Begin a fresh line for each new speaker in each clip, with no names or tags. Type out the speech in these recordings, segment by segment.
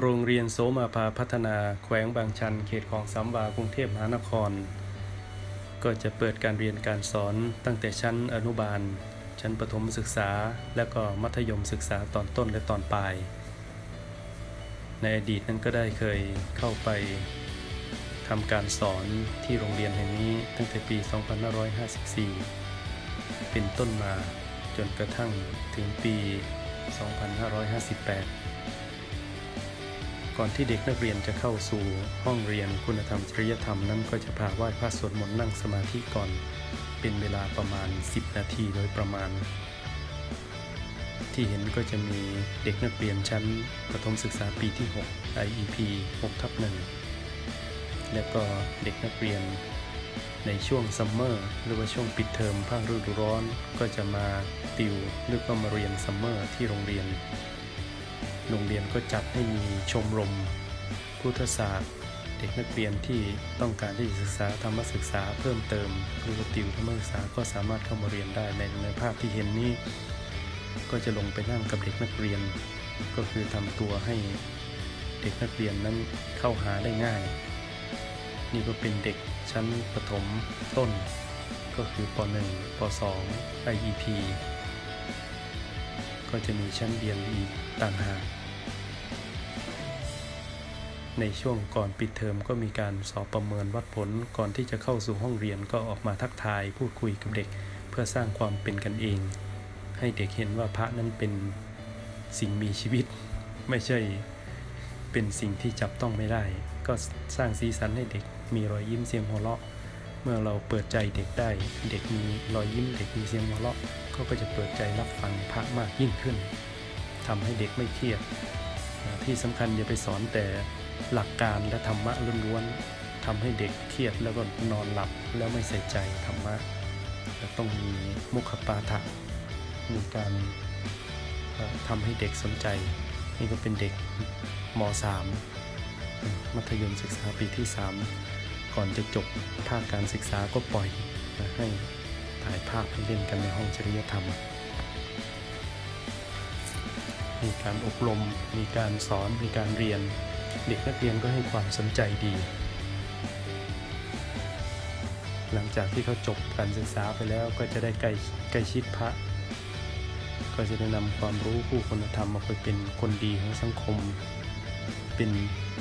โรงเรียนโสมาภาพัฒนาแขวงบางชัน เขตของสามวากรุงเทพมหานคร ก็จะเปิดการเรียนการสอนตั้งแต่ชั้นอนุบาล ชั้นประถมศึกษา และก็มัธยมศึกษาตอนต้นและตอนปลาย ในอดีตนั้นก็ได้เคยเข้าไปทำการสอนที่โรงเรียนแห่งนี้ตั้งแต่ปี 2554 เป็นต้นมาจนกระทั่งถึงปี 2558 ก่อนที่เด็กนักเรียนจะเข้าสู่ห้องเรียนคุณธรรมจริยธรรมนั้นก็จะพาไหว้พระสวดมนต์นั่งสมาธิก่อน เป็นเวลาประมาณ 10 นาทีโดยประมาณ ที่เห็นก็จะมีเด็กนักเรียนชั้นประถมศึกษาปีที่ 6 IEP 6ทับ1และก็เด็กนักเรียนในช่วงซัมเมอร์หรือว่าช่วงปิดเทอมภาคฤดูร้อนก็จะมาติวหรือก็มาเรียนซัมเมอร์ที่โรงเรียน โรงเรียนก็จัดให้มีชมรม พุทธศาสตร์ เด็กนักเรียนที่ต้องการที่จะศึกษาธรรมศึกษาเพิ่มเติมหรือว่าติวธรรมศึกษาก็สามารถเข้ามาเรียนได้ในในภาพที่เห็นนี้ ก็จะลงไปนั่งกับเด็กนักเรียน ก็คือทำตัวให้เด็กนักเรียนนั้นเข้าหาได้ง่าย นี่ก็เป็นเด็กชั้นประถมต้น ก็คือป .1 ป .2 IEP ก็จะมีชั้นเรียนอีกต่างหาก ในช่วงก่อนปิดเทอมก็มีการสอบประเมินวัดผลก่อนที่จะเข้าสู่ห้องเรียนก็ออกมาทักทายพูดคุยกับเด็ก เพื่อสร้างความเป็นกันเอง ให้เด็กเห็นว่าพระนั้นเป็นสิ่งมีชีวิต ไม่ใช่เป็นสิ่งที่จับต้องไม่ได้ ก็สร้างสีสันให้เด็กมีรอยยิ้มเสียงหัวเราะ เมื่อเราเปิดใจเด็กได้ เด็กมีรอยยิ้มเด็กมีเสียงหัวเราะเขาก็จะเปิดใจรับฟังพระมากยิ่งขึ้นทำให้เด็กไม่เครียดที่สำคัญอย่าไปสอนแต่หลักการและธรรมะล้วนๆทำให้เด็กเครียดแล้วก็นอนหลับแล้วไม่ใส่ใจธรรมะต่ต้องมีมุขปาฐะมีการเอ่อทำให้เด็กสนใจ นี่ก็เป็นเด็กม .3 มัธยมศึกษาปีที่ 3 ก่อนจะจบภาคการศึกษาก็ปล่อยนะให้ถ่ายภาพให้เล่นกันในห้องจริยธรรม มีการอบรม มีการสอน มีการเรียน เด็กนักเรียนก็ให้ความสนใจดี หลังจากที่เขาจบการศึกษาไปแล้วก็จะได้ใกล้ใกล้ชิดพระ ก็จะได้นำความรู้ผู้คุณธรรมมาไปเป็นคนดีของสังคม เป็น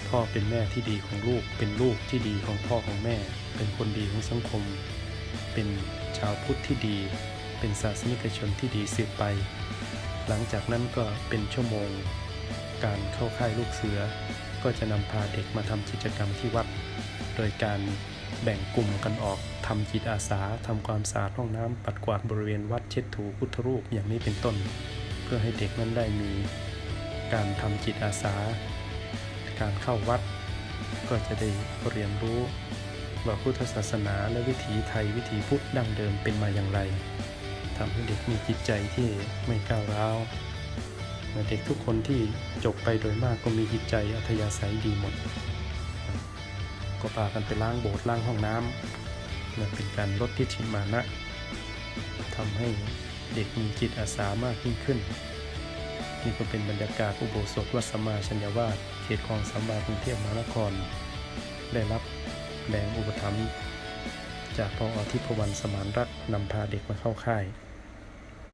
พ่อเป็นแม่ที่ดีของลูก เป็นลูกที่ดีของพ่อของแม่ เป็นคนดีของสังคม เป็นชาวพุทธที่ดี เป็นศาสนิกชนที่ดีสืบไป หลังจากนั้นก็เป็นชั่วโมง การเข้าค่ายลูกเสือ ก็จะนำพาเด็กมาทำกิจกรรมที่วัด โดยการแบ่งกลุ่มกันออกทำจิตอาสาทำความสะอาดห้องน้ำปัดกวาดบริเวณวัดเช็ดถูพุทธรูปอย่างนี้เป็นต้น เพื่อให้เด็กนั้นได้มี การทำจิตอาสา การเข้าวัด ก็จะได้เรียนรู้ว่าพุทธศาสนาและวิถีไทยวิถีพุทธดั้งเดิมเป็นมาอย่างไรทำให้เด็กมีจิตใจที่ไม่ก้าวร้าวเด็กทุกคนที่จบไปโดยมากก็มีจิตใจอัธยาศัยดีหมด ก็พากันไปล้างโบสถ์ล้างห้องน้ำนั่นเป็นการลดทิฏฐิมานะทำให้เด็กมีจิตอาสามากยิ่งขึ้น นี่ก็เป็นบรรยากาศอุโบสถวัดสมมาชัญญาวาสเขตคลองสามวากรุงเทพมหานคร ได้รับแรงอุปถัมภ์จากพอทิพวันสมานรัตนำพาเด็กมาเข้าค่าย